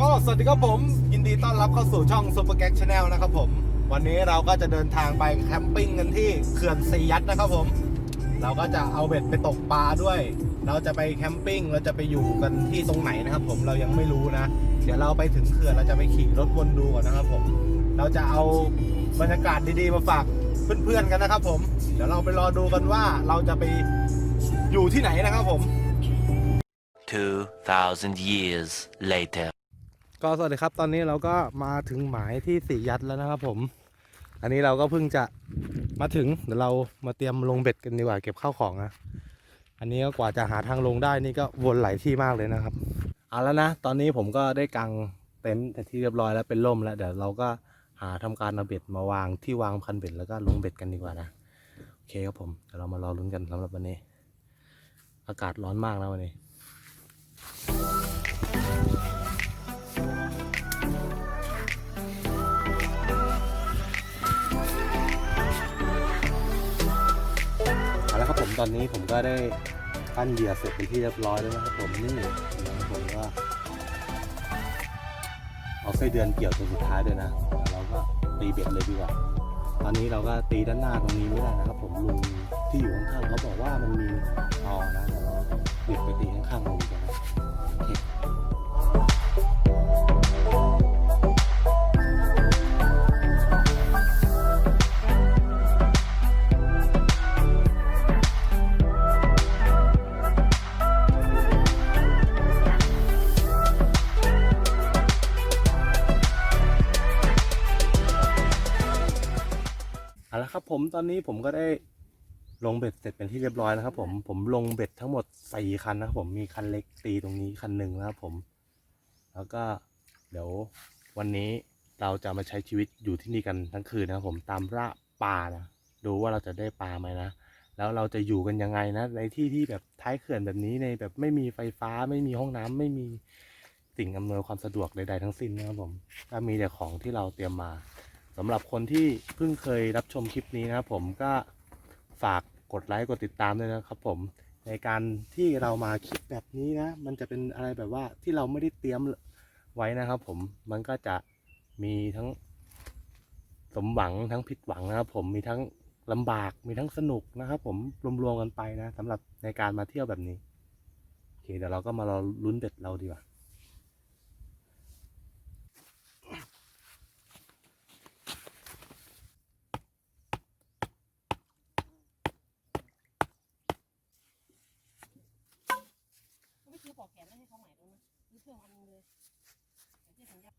ก็สวัสดีครับผมยินดีต้อนรับเข้าสู่ช่อง Super g a g Channel นะครับผม วันนี้เราก็จะเดินทางไปแคมปิ้งกันที่เขื่อนซียัดนะครับผม เราก็จะเอาเบ็ดไปตกปลาด้วย เราจะไปแคมปิ้งเราจะไปอยู่กันที่ตรงไหนนะครับผมเรายังไม่รู้นะ เดี๋ยวเราไปถึงเขื่อนเราจะไปขี่รถวนดูก่อนนะครับผม เราจะเอาบรรยากาศดีๆมาฝากเพื่อนๆกันนะครับผม เดี๋ยวเราไปรอดูกันว่าเราจะไปอยู่ที่ไหนนะครับผม 2,000 years later. ก็สวัสดีครับตอนนี้เราก็มาถึงหมายที่สี่ยัดแล้วนะครับผม อันนี้เราก็เพิ่งจะมาถึงเดี๋ยวเรามาเตรียมลงเบ็ดกันดีกว่าเก็บข้าวของนะอันนี้ก็กว่าจะหาทางลงได้นี่ก็วนหลายที่มากเลยนะครับเอาแล้วนะตอนนี้ผมก็ได้กางเต็นท์ที่เรียบร้อยแล้วเป็นร่มแล้วเดี๋ยวเราก็หาทำการเอาเบ็ดมาวางที่วางคันเบ็ดแล้วก็ลงเบ็ดกันดีกว่านะโอเคครับผมเดี๋ยวเรามารอลุ้นกันสำหรับวันนี้ อากาศร้อนมากนะวันนี้ ตอนนี้ผมก็ได้ปั้นเหยื่อเสร็จเป็นที่เรียบร้อยแล้วนะครับผมนี่ผมก็เอาไส้เดือนเกี่ยวตัวสุดท้ายด้วยนะ เราก็ตีเบ็ดเลยดีกว่า ตอนนี้เราก็ตีด้านหน้าตรงนี้ไม่ได้นะครับ ผมลุงที่อยู่ข้างๆเขาบอกว่ามันมีตอนะเดี๋ยวเราเด็กไปตีข้างๆลุงกันนะโผมตอนนี้ผมก็ได้ลงเบ็ดเสร็จเป็นที่เรียบร้อยนะครับ ผมผมลงเบ็ดทั้งหมดสี่คันนะครับผมมีคันเล็กตีตรงนี้คันหนึ่งนะครับผม แล้วก็เดี๋ยววันนี้เราจะมาใช้ชีวิตอยู่ที่นี่กันทั้งคืนนะครับผมตามล่าปลานะดูว่าเราจะได้ปลาไหมนะแล้วเราจะอยู่กันยังไงนะ ในที่ที่แบบท้ายเขื่อนแบบนี้ในแบบไม่มีไฟฟ้าไม่มีห้องน้ำไม่มีสิ่งอำนวยความสะดวกใดๆทั้งสิ้นนะครับผมก็มีแต่ของที่เราเตรียมมา สำหรับคนที่เพิ่งเคยรับชมคลิปนี้นะครับผมก็ฝากกดไลค์กดติดตามด้วยนะครับผมในการที่เรามาคลิปแบบนี้นะ มันจะเป็นอะไรแบบว่าที่เราไม่ได้เตรียมไว้นะครับผมมันก็จะมีทั้งสมหวังทั้งผิดหวังนะครับผมมีทั้งลำบากมีทั้งสนุกนะครับผมรวมๆกันไปนะสำหรับในการมาเที่ยวแบบนี้โอเคเดี๋ยวเราก็มารอลุ้นเด็ดเราดีกว่าไม่ซื้อปลอกแขนแล้วให้เขาใหม่ตรงนั้นซื้อเค รื่องอันนึงเลยแต่ที่สัญญา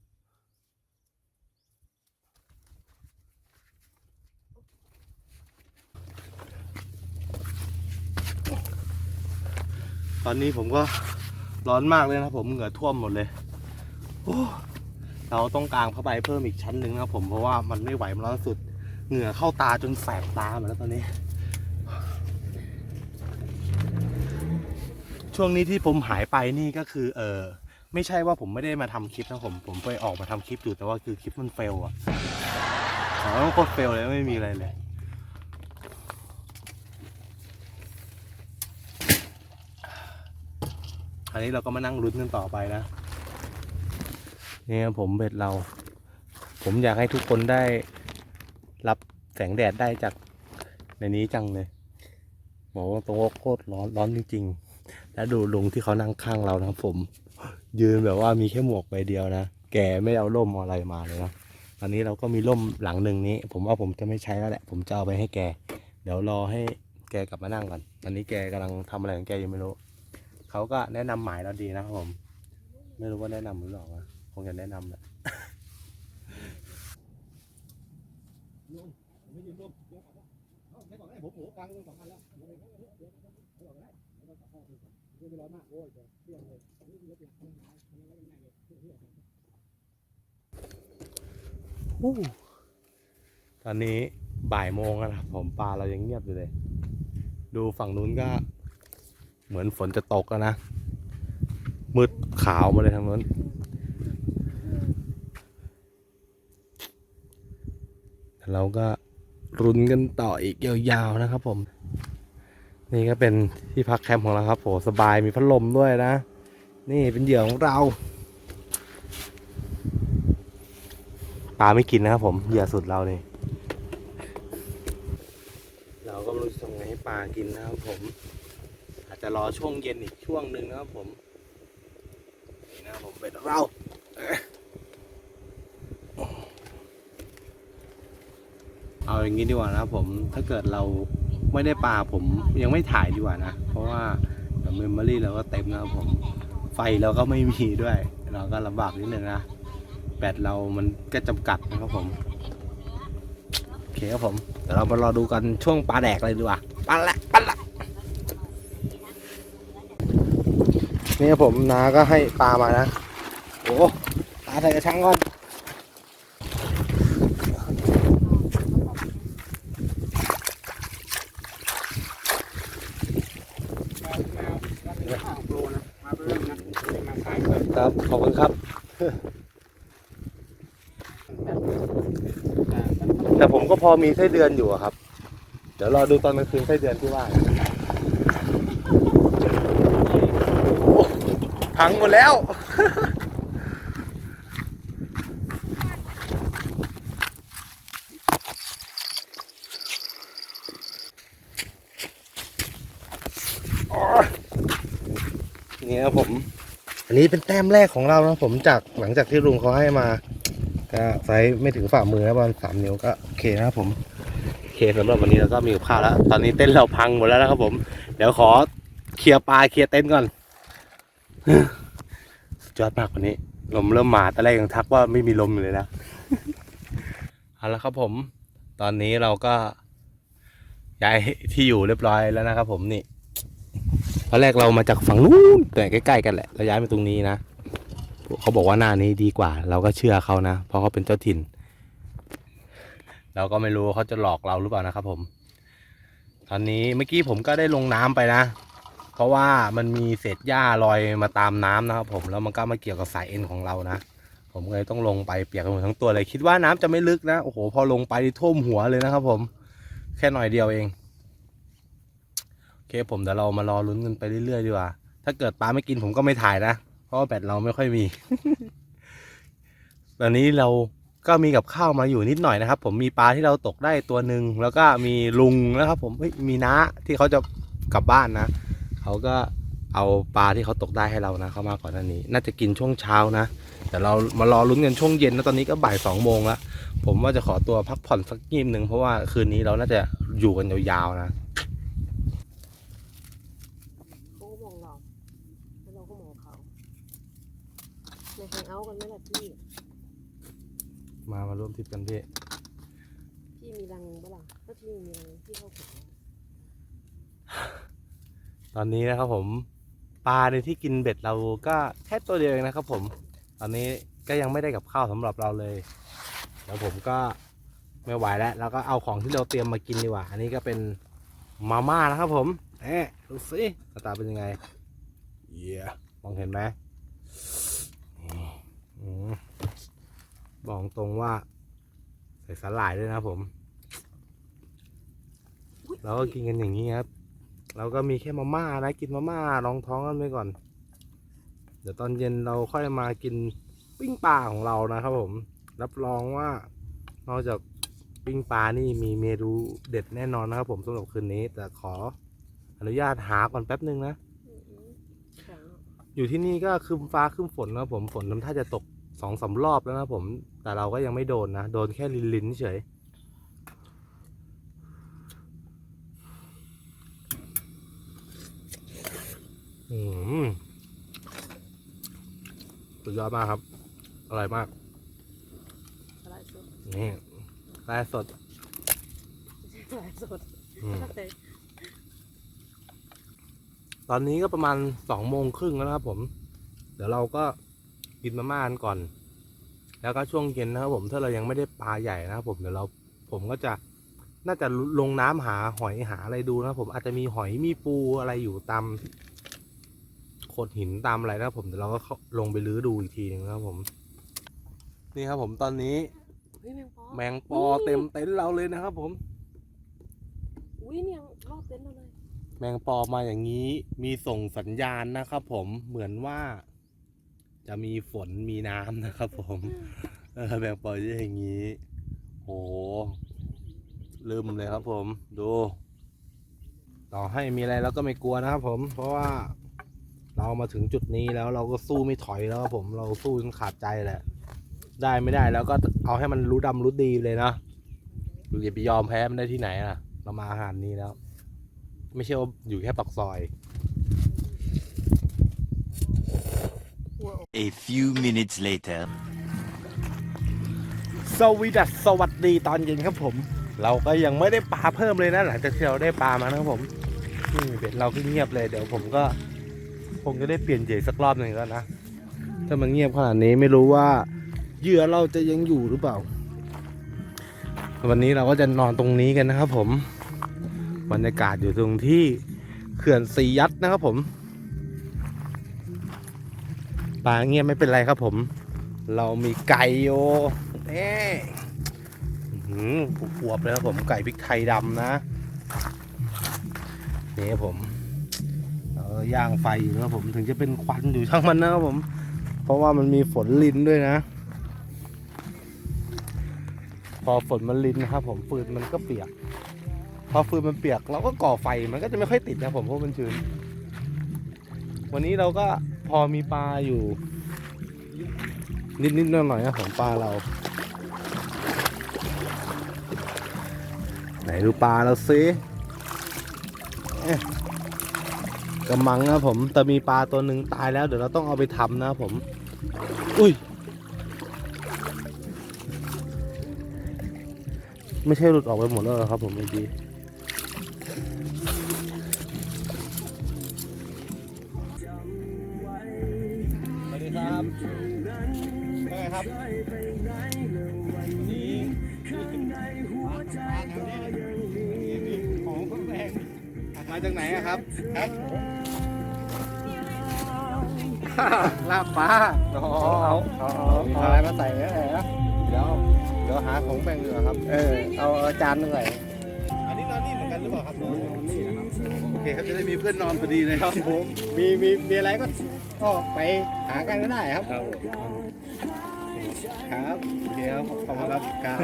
ตอนนี้ผมก็ร้อนมากเลยนะครับผมเหงื่อท่วมหมดเลยโอ้เราต้องกางผ้าใบเพิ่มอีกชั้นหนึ่งนะครับผมเพราะว่ามันไม่ไหวมันร้อนสุด เหงื่อเข้าตาจนแสบตาหมดแล้วตอนนี้ ช่วงนี้ที่ผมหายไปนี่ก็คือ เออ ไม่ใช่ว่าผมไม่ได้มาทำคลิปนะผมผมไปออกมาทำคลิปอยู่แต่ว่าคือคลิปมันเฟลอะของมันโคตรเฟลเลยไม่มีอะไรเลยอันนี้เราก็มานั่งลุ้นกันต่อไปนะนี่ครับผมเบ็ดเรา ผมอยากให้ทุกคนได้รับแสงแดดได้จากในนี้จังเลยบอกว่าตรงโคตรร้อนร้อนจริงๆ แล้วดูลุงที่เขานั่งข้างเรานะครับผม ยืนแบบว่ามีแค่หมวกใบเดียวนะ แกไม่เอาร่มอะไรมาเลยนะตอนนี้เราก็มีร่มหลังหนึ่งนี้ ผมว่าผมจะไม่ใช้แล้วแหละ ผมจะเอาไปให้แก เดี๋ยวรอให้แกกลับมานั่งก่อน ตอนนี้แกกำลังทำอะไรของแกยังไม่รู้ เขาก็แนะนำหมายเราดีนะครับผม ไม่รู้ว่าแนะนำหรือเปล่าวะคงจะแนะนำแหละตอน นี้บ่ายโมงแล้วนะครับผมปลาเรายังเงียบอยู่เลย ดูฝั่งนู้นก็ เหมือนฝนจะตกแล้วนะ มืดขาวมาเลยทางนู้นเราก็รุนกันต่ออีกยาวๆนะครับผม นี่ก็เป็นที่พักแคมป์ของเราครับโหสบายมีพัดลมด้วยนะ นี่เป็นเหยื่อของเราปลาไม่กินนะครับผมเหยื่อสุดเราเนี่ยเราก็ไม่รู้จะทำไงให้ปลากินนะครับผม อาจจะรอช่วงเย็นอีกช่วงหนึ่งนะครับผมนี่นะครับผมเบ็ดของเราเอาอย่างนี้ดีกว่านะครับผมถ้าเกิดเรา ไม่ได้ปลาผมยังไม่ถ่ายดีกว่านะ เพราะว่าเมมโมรี่เราก็เต็มนะครับผม ไฟเราก็ไม่มีด้วย เราก็ลำบากนิดนึงนะ แบตเรามันก็จำกัดนะครับผมโอเคครับผมเดี๋ยวเรามารอดูกันช่วงปลาแดกเลยดีกว่าปลาละปลาละนี่ครับผมนาก็ให้ปลามานะ โอ้ปลาใส่กระชังก่อน ครับ ขอบคุณครับ แต่ผมก็ พอมีไส้เดือนอยู่อะครับ เดี๋ยวรอดูตอนกลางคืนไส้เดือนที่ว่าพังหมดแล้วนี่ครับผม อันนี้เป็นแต้มแรกของเรานะผมจากหลังจากที่ลุงเขาให้มา ก็ไซส์ไม่ถึงฝ่ามือนะประมาณสามนิ้วก็โอเคนะครับผมโอเคสำหรับวันนี้เราก็มีข้าวแล้ว ตอนนี้เต้นท์เราพังหมดแล้วนะครับผม เดี๋ยวขอเคลียร์ปลาเคลียร์เต็นท์ก่อนสุดยอดมากวันนี้ ลมเริ่มมาตอนแรกยังทักว่าไม่มีลมอยู่เลยนะเอาละครับผม ตอนนี้เราก็ย้ายที่อยู่เรียบร้อยแล้วนะครับผมนี่ตอนแรกเรามาจากฝั่งนู้นแต่ใกล้ๆกันแหละเราย้ายมาตรงนี้นะ เขาบอกว่าหน้านี้ดีกว่า เราก็เชื่อเขานะ เพราะเขาเป็นเจ้าถิ่น เราก็ไม่รู้เขาจะหลอกเราหรือเปล่านะครับ ผม ตอนนี้เมื่อกี้ผมก็ได้ลงน้ำไปนะ เพราะว่ามันมีเศษหญ้าลอยมาตามน้ำนะครับ ผมแล้วมันก็มาเกี่ยวกับสายเอ็นของเรานะผมเลยต้องลงไปเปียกไปหมดทั้งตัวเลย คิดว่าน้ำจะไม่ลึกนะโอ้โหพอลงไปท่วมหัวเลยนะครับ ผม แค่หน่อยเดียวเองโอเคผมเดี๋ยวเรามารอลุ้นกันไปเรื่อยๆดีกว่า ถ้าเกิดปลาไม่กินผมก็ไม่ถ่ายนะ เพราะแบตเราไม่ค่อยมี ตอนนี้เราก็มีกับข้าวมาอยู่นิดหน่อยนะครับ ผมมีปลาที่เราตกได้ตัวหนึ่งแล้วก็มีลุงนะครับ ผมมีน้าที่เขาจะกลับบ้านนะเขาก็เอาปลาที่เขาตกได้ให้เรานะเขามาก่อนหน้านี้ น่าจะกินช่วงเช้านะแต่เรามารอลุ้นกันช่วงเย็นนะตอนนี้ก็บ่ายสองโมงแล้วผมว่าจะขอตัวพักผ่อนสักนิดหนึ่งเพราะว่าคืนนี้เราน่าจะอยู่กันยาวๆนะ เขาก็มองเราแล้วเราก็มองเขาในแฮงเอาท์กันไหมล่ะพี่ มามาร่วมทริปกันพี่ พี่มีรังปะล่ะถ้าพี่มีรังพี่เข้าขุดตอนนี้นะครับผมปลาในที่กินเบ็ดเราก็แค่ตัวเดียวเองนะครับผม ตอนนี้ก็ยังไม่ได้กับข้าวสำหรับเราเลยเดี๋ยวผมก็ไม่ไหวแล้วเราก็เอาของที่เราเตรียมมากินดีกว่า อันนี้ก็เป็นมาม่านะครับผมเอ๊ะดูสิหน้าตาเป็นยังไงเยี่ยมองเห็นไหมอืม บอกตรงว่า ใส่สาหร่ายด้วยนะครับผม เราก็กินกันอย่างนี้ครับ เราก็มีแค่มาม่านะกินมาม่ารองท้องกันไปก่อน เดี๋ยวตอนเย็นเราค่อยมากินปิ้งปลาของเรานะครับผม รับรองว่านอกจากปิ้งปลานี่มีเมนูเด็ดแน่นอนนะครับผมสำหรับคืนนี้ แต่ขออนุญาตหาก่อนแป๊บนึงนะแข็งอยู่ที่นี่ก็คืมฟ้าคืมฝนนะครับผมฝนทำท่าจะตกสองสารอบแล้วนะครับผม แต่เราก็ยังไม่โดนนะ โดนแค่ลินลินๆเฉย อืมสุดยอดมากครับ อร่อยมากสลายสดนี่ลายสดสลายสดอืมใช่ตอนนี้ก็ประมาณสองโมงครึ่งแล้วนะครับผม เดี๋ยวเราก็กินมาม่ากันก่อน แล้วก็ช่วงเย็นนะครับผมถ้าเรายังไม่ได้ปลาใหญ่นะครับผมเดี๋ยวเราผมก็จะน่าจะลงน้ำหาหอยหาอะไรดูนะครับผมอาจจะมีหอยมีปูอะไรอยู่ตามโขดหินตามอะไรนะครับผมเดี๋ยวเราก็เข้าลงไปลื้อดูอีกทีหนึงนะครับผม นี่ครับผมตอนนี้เฮ้ยแมงปอแมงปอเต็มเต็นท์เราเลยนะครับผมอุ้ยเนี่ยรอบเต็นท์เราเลย แมงปอมาอย่างนี้มีส่งสัญญาณนะครับผมเหมือนว่า จะมีฝนมีน้ำนะครับผมเอออแบ่งปล่อยได้อย่างนี้ โหลืมเลยครับผมดู ต่อให้มีอะไรเราก็ไม่กลัวนะครับผม เพราะว่าเรามาถึงจุดนี้แล้วเราก็สู้ไม่ถอยแล้วครับผมเราสู้จนขาดใจแหละ ได้ไม่ได้แล้วก็เอาให้มันรู้ดำรู้ดีเลยนะอย่าไปยอมแพ้มันได้ที่ไหนอะ เรามาอาหารนี้แล้ว ไม่ใช่ว่าอยู่แค่ปากซอย A few minutes later. สวีดัสสวัสดีตอนเย็นครับผม เราก็ยังไม่ได้ปลาเพิ่มเลยนะหลังจากที่เราได้ปลามานะครับผมนี่เบ็ดเราก็เงียบเลยเดี๋ยวผมก็คงจะได้เปลี่ยนเหยื่อสักรอบหนึ่งแล้วนะถ้ามันเงียบขนาดนี้ไม่รู้ว่าเหยื่อเราจะยังอยู่หรือเปล่า วันนี้เราก็จะนอนตรงนี้กันนะครับผมบรรยากาศอยู่ตรงที่เขื่อนสียัดนะครับผม ปลาเงียบไม่เป็นไรครับผม เรามีไก่โยนี่อื้อหืออวบเลยครับผมไก่พริกไทยดำนะนี่ผมเราย่างไฟอยู่นะผมถึงจะเป็นควันอยู่ช่างมันนะครับผม เพราะว่ามันมีฝนลินด้วยนะ พอฝนมันลินนะครับผมฟืนมันก็เปียก พอฟืนมันเปียกเราก็ก่อไฟมันก็จะไม่ค่อยติดนะผมเพราะมันชื้นวันนี้เราก็ พอมีปลาอยู่ นิดๆหน่อยๆนะของปลาเรา ไหนดูปลาเราซิกระมังนะผมแต่มีปลาตัวหนึ่งตายแล้ว เดี๋ยวเราต้องเอาไปทำนะผม อุ้ย ไม่ใช่หลุดออกไปหมดแล้วเหรอครับผมเมื่อกี้ ลาบปลาอ๋อเอาเอาเอาอะไรมาใส่เนี่ยเหรอเดี๋ยวเดี๋ยวหาของแบ่งดีกว่าครับ เออเอาเอาจานหนึ่งเลยอันนี้นอนนี่เหมือนกันหรือเปล่าครับนอนนี่นะครับโอเคครับจะได้มีเพื่อนนอนพอดีเลยครับผมมีมีมีอะไรก็ก็ไปหากันก็ได้ครับ ครับครับโอเคครับขอบคุณครับครับ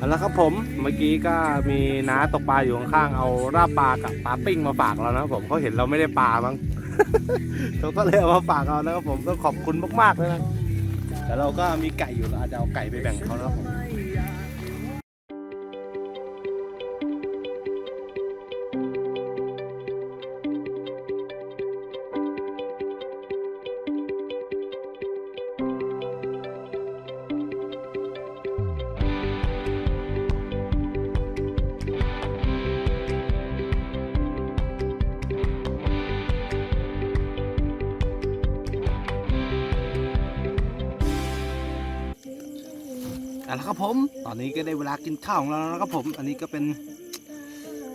เอาละครับผมเมื่อกี้ก็มีน้าตกปลาอยู่ข้างๆเอาราบปลากับปลาปิ้งมาฝากเรานะผมเขาเห็นเราไม่ได้ปลามั้งเขาก็เลยเอามาฝากเรานะครับผมก็ขอบคุณมากๆเลยนะแต่เราก็มีไก่อยู่เราอาจจะเอาไก่ไปแบ่งเขานะครับผม เอาละครับผม ตอนนี้ก็ได้เวลากินข้าวของเราแล้วนะครับผม อันนี้ก็เป็น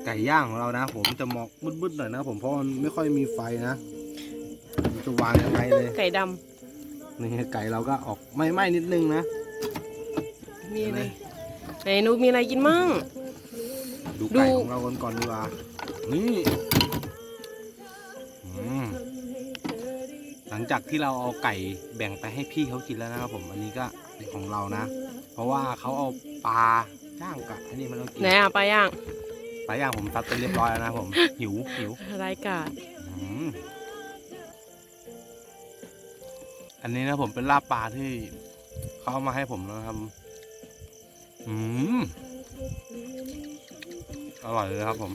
ไก่ย่างของเรานะ ผมจะหมอกมืดๆหน่อยนะครับผมเพราะมันไม่ค่อยมีไฟนะผมจะวางยังไงเลยไก่ดนี่ไก่เราก็ออกไหม้ๆนิดนึงนะำมีอะไรไหนนุกมีอะไรกินมั่งดูไก่ดูของเรากันก่อนดีกว่านี่อืมหลังจากที่เราเอาไก่แบ่งไปให้พี่เขากินแล้วนะครับผม อันนี้ก็เป็นของเรานะ เพราะว่าเขาเอาปลาย่างกับอันนี้มันเรากินไหนอะปลาย่างปลาย่างผมซัดไปเรียบร้อยแล้วนะครับผม หิวหิวรายการอืมอันนี้นะผมเป็นลาบปลาที่เขาเอามาให้ผมนะครับอืมอร่อยเลยครับผม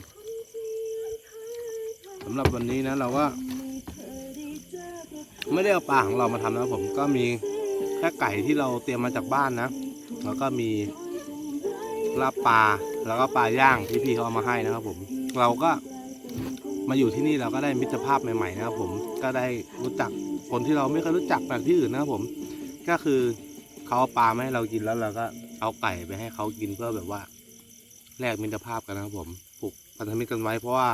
สำหรับวันนี้นะเราก็ไม่ได้เอาปลาของเรามาทำนะครับผมก็มีแค่ไก่ที่เราเตรียมมาจากบ้านนะ แล้วก็มีลาบปลาแล้วก็ปลาย่างที่พี่เขาเอามาให้นะครับ ผม เราก็มาอยู่ที่นี่เราก็ได้มิตรภาพใหม่ๆนะครับ ผมก็ได้รู้จักคนที่เราไม่เคยรู้จักแบบที่อื่นนะครับผม ก็คือเขาเอาปลามาให้เรากินแล้วเราก็เอาไก่ไปให้เขากินเพื่อแบบว่าแลกมิตรภาพกันนะครับผมผูกพันธมิตรกันไว้เพราะว่า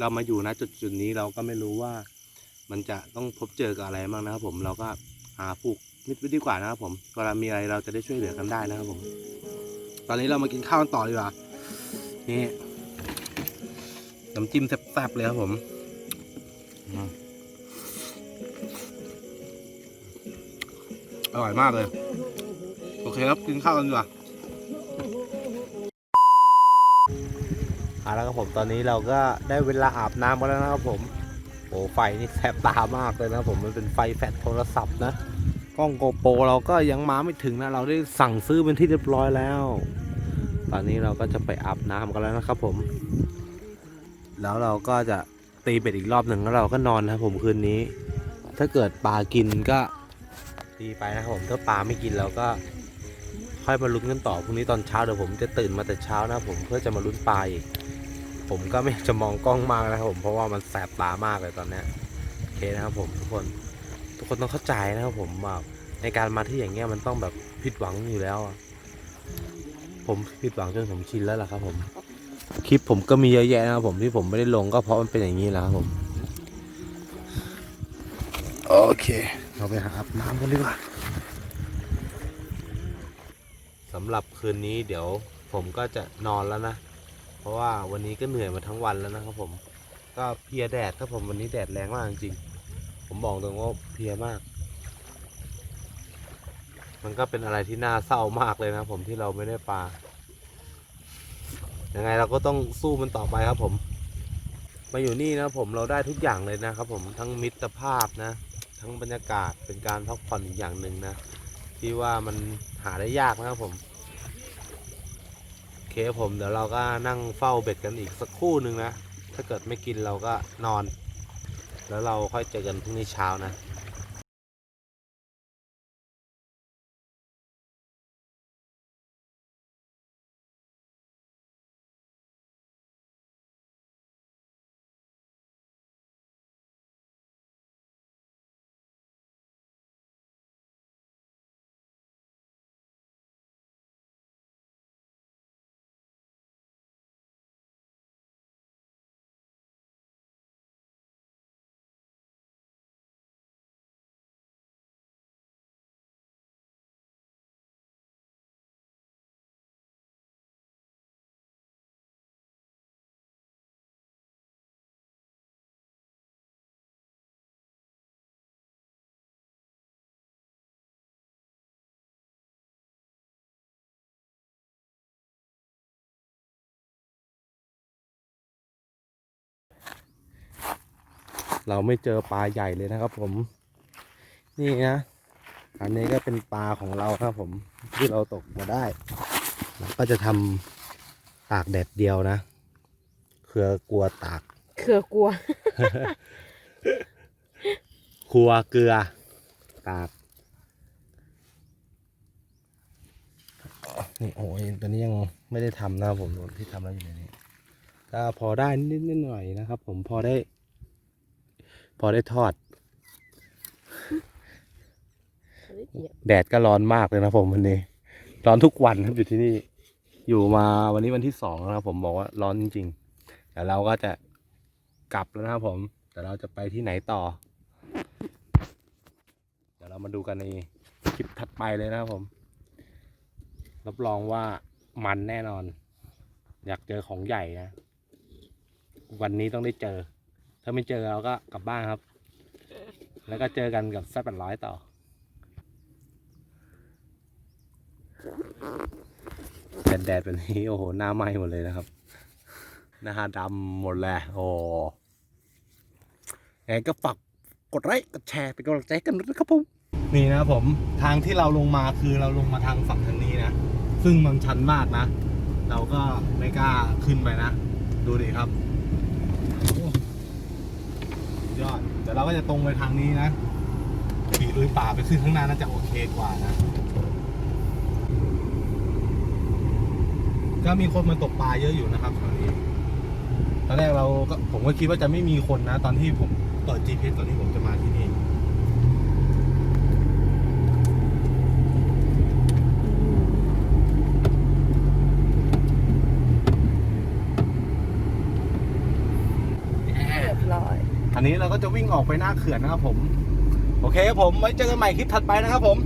เรามาอยู่นะจุดจุดนี้เราก็ไม่รู้ว่า มันจะต้องพบเจอกับอะไรบ้างนะครับผมเราก็หาผูก มิตรดีกว่านะครับผมเวลามีอะไรเราจะได้ช่วยเหลือกันได้นะครับผม ตอนนี้เรามากินข้าวกันต่อดีกว่านี่น้ำจิ้มแซ่บๆเลยครับผมอร่อยมากเลย โอเคครับกินข้าวกันดีกว่าเอาละครับผมตอนนี้เราก็ได้เวลาอาบน้ำกันแล้วนะครับผม โอ้ไฟนี่แสบตามากเลยนะผมมันเป็นไฟแฟลชโทรศัพท์นะ กล้องโกโปรเราก็ยังมาไม่ถึงนะ เราได้สั่งซื้อเป็นที่เรียบร้อยแล้ว ตอนนี้เราก็จะไปอาบน้ำกันแล้วนะครับผม แล้วเราก็จะตีเป็ดอีกรอบหนึ่งแล้วเราก็นอนนะผมคืนนี้ ถ้าเกิดปลากินก็ตีไปนะครับผม ถ้าปลาไม่กินเราก็ค่อยมาลุ้นกันต่อพรุ่งนี้ตอนเช้าเดี๋ยวผมจะตื่นมาแต่เช้านะผมเพื่อจะมาลุ้นปลาอีก ผมก็ไม่จะมองกล้องมากนะครับผมเพราะว่ามันแสบตามากเลยตอนนี้โอเคนะครับผมทุกคน ทุกคนต้องเข้าใจนะครับผมว่าในการมาที่อย่างเงี้ยมันต้องแบบผิดหวังอยู่แล้วอะผมผิดหวังจนผมชินแล้วล่ะครับ ผม คลิปผมก็มีเยอะแยะนะครับผมที่ผมไม่ได้ลงก็เพราะมันเป็นอย่างนี้แหละครับผม โอเค เราไปหาอาบน้ำกันดีกว่าสำหรับคืนนี้เดี๋ยวผมก็จะนอนแล้วนะ เพราะว่าวันนี้ก็เหนื่อยมาทั้งวันแล้วนะครับผม ก็เพียแดดครับผมวันนี้แดดแรงมากจริงๆ ผมบอกตรงว่าเพียมาก มันก็เป็นอะไรที่น่าเศร้ามากเลยนะผมที่เราไม่ได้ปลา ยังไงเราก็ต้องสู้มันต่อไปครับผม มาอยู่นี่นะผมเราได้ทุกอย่างเลยนะครับผมทั้งมิตรภาพนะ ทั้งบรรยากาศเป็นการพักผ่อนอีกอย่างหนึ่งนะ ที่ว่ามันหาได้ยากนะครับผมเคผมเดี๋ยวเราก็นั่งเฝ้าเบ็ดกันอีกสักคู่หนึ่งนะ ถ้าเกิดไม่กินเราก็นอน แล้วเราค่อยเจอกันพรุ่งนี้เช้านะ เราไม่เจอปลาใหญ่เลยนะครับ ผม นี่นะอันนี้ก็เป็นปลาของเราครับผมที่เราตกมาได้เราก็จะทำตากแดดเดียวนะเคือกลัวตากเขือกลัว ครัวเกลือ ตากนี่โอ้ยตัวนี้ยังไม่ได้ทำนะครับผมที่ทำแล้วอยู่ในนี้ก็พอได้นิดๆหน่อยๆนะครับ ผมพอได้ พอได้ทอด แดดก็ร้อนมากเลยนะผมวันนี้ ร้อนทุกวันครับอยู่ที่นี่ อยู่มาวันนี้วันที่สองแล้วนะครับผมบอกว่าร้อนจริงๆแต่เราก็จะกลับแล้วนะครับผม แต่เราจะไปที่ไหนต่อ เดี๋ยวเรามาดูกันในคลิปถัดไปเลยนะครับผม รับรองว่ามันแน่นอน อยากเจอของใหญ่นะ วันนี้ต้องได้เจอ ถ้าไม่เจอเราก็กลับบ้านครับ แล้วก็เจอกันกับแซดแปดร้อยต่อ แดดแดดแบบนี้ โอ้โห หน้าไหม้หมดเลยนะครับ หน้าดำหมดเลยโอ้ยังไงก็ฝากกดไลค์กดแชร์เป็นกำลังใจกันด้วยนะครับผม นี่นะครับผมทางที่เราลงมาคือเราลงมาทางฝั่งทางนี้นะ ซึ่งมันชันมากนะ เราก็ไม่กล้าขึ้นไปนะ ดูดิครับโอ้ยอด เดี๋ย วเราจะตรงไปทางนี้นะขี่ลุยป่าไปขึ้นข้างหน้าน่าจะโอเคกว่านะก็มีคนมาตกปลาเยอะอยู่นะครับตอนนี้ ตอนแรกเราก็ผมก็คิดว่าจะไม่มีคนนะ ตอนที่ผมเปิด GPS ตอนที่ผมจะมาที่นี่ เรียบร้อย อันนี้เราก็จะวิ่งออกไปหน้าเขื่อนนะครับผม โอเคครับผมไว้เจอกันใหม่คลิปถัดไปนะครับผม